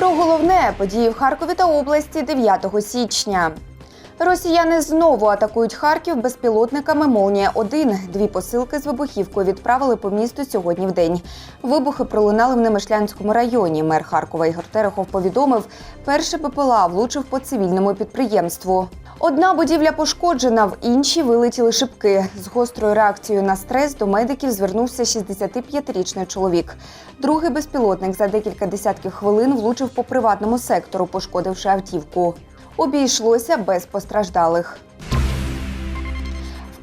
Про головне події в Харкові та області 9 січня. Росіяни знову атакують Харків безпілотниками Молнія 1 Дві посилки з вибухівкою відправили по місту сьогодні в день. Вибухи пролунали в Немишлянському районі. Мер Харкова Ігор Терехов повідомив, перший БПЛА влучив по цивільному підприємству. Одна будівля пошкоджена, в іншій вилетіли шибки. З гострою реакцією на стрес до медиків звернувся 65-річний чоловік. Другий безпілотник за декілька десятків хвилин влучив по приватному сектору, пошкодивши автівку. Обійшлося без постраждалих.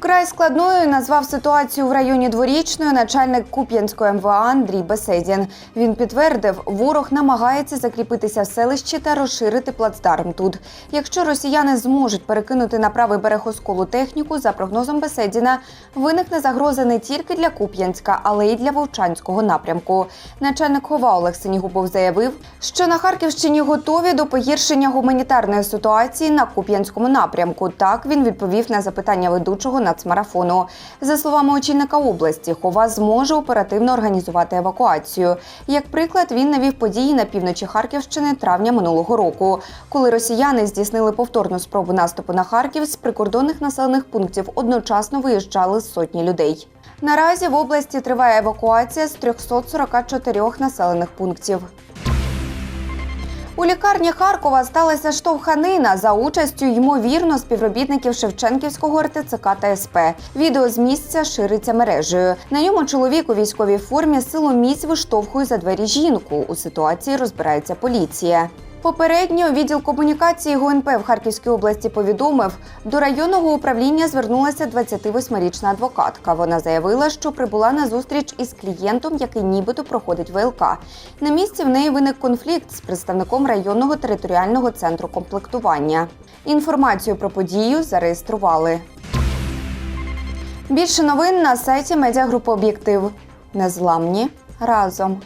Вкрай складною назвав ситуацію в районі дворічної начальник Куп'янської МВА Андрій Беседін. Він підтвердив, ворог намагається закріпитися в селищі та розширити плацдарм тут. Якщо росіяни зможуть перекинути на правий берег осколу техніку, за прогнозом Беседіна, виникне загроза не тільки для Куп'янська, але й для Вовчанського напрямку. Начальник ХОВА Олег Синігубов заявив, що на Харківщині готові до погіршення гуманітарної ситуації на Куп'янському напрямку. Так він відповів на запитання ведучого нацмарафону. За словами очільника області, Хова зможе оперативно організувати евакуацію. Як приклад, він навів події на півночі Харківщини травня минулого року, коли росіяни здійснили повторну спробу наступу на Харків з прикордонних населених пунктів. Одночасно виїжджали сотні людей. Наразі в області триває евакуація з 344 населених пунктів. У лікарні Харкова сталася штовханина за участю ймовірно співробітників Шевченківського РТЦК та СП. Відео з місця шириться мережею. На ньому чоловік у військовій формі силоміць виштовхує за двері жінку. У ситуації розбирається поліція. Попередньо відділ комунікації ГУНП в Харківській області повідомив, до районного управління звернулася 28-річна адвокатка. Вона заявила, що прибула на зустріч із клієнтом, який нібито проходить ВЛК. На місці в неї виник конфлікт з представником районного територіального центру комплектування. Інформацію про подію зареєстрували. Більше новин на сайті медіагрупи Об'єктив. Незламні разом.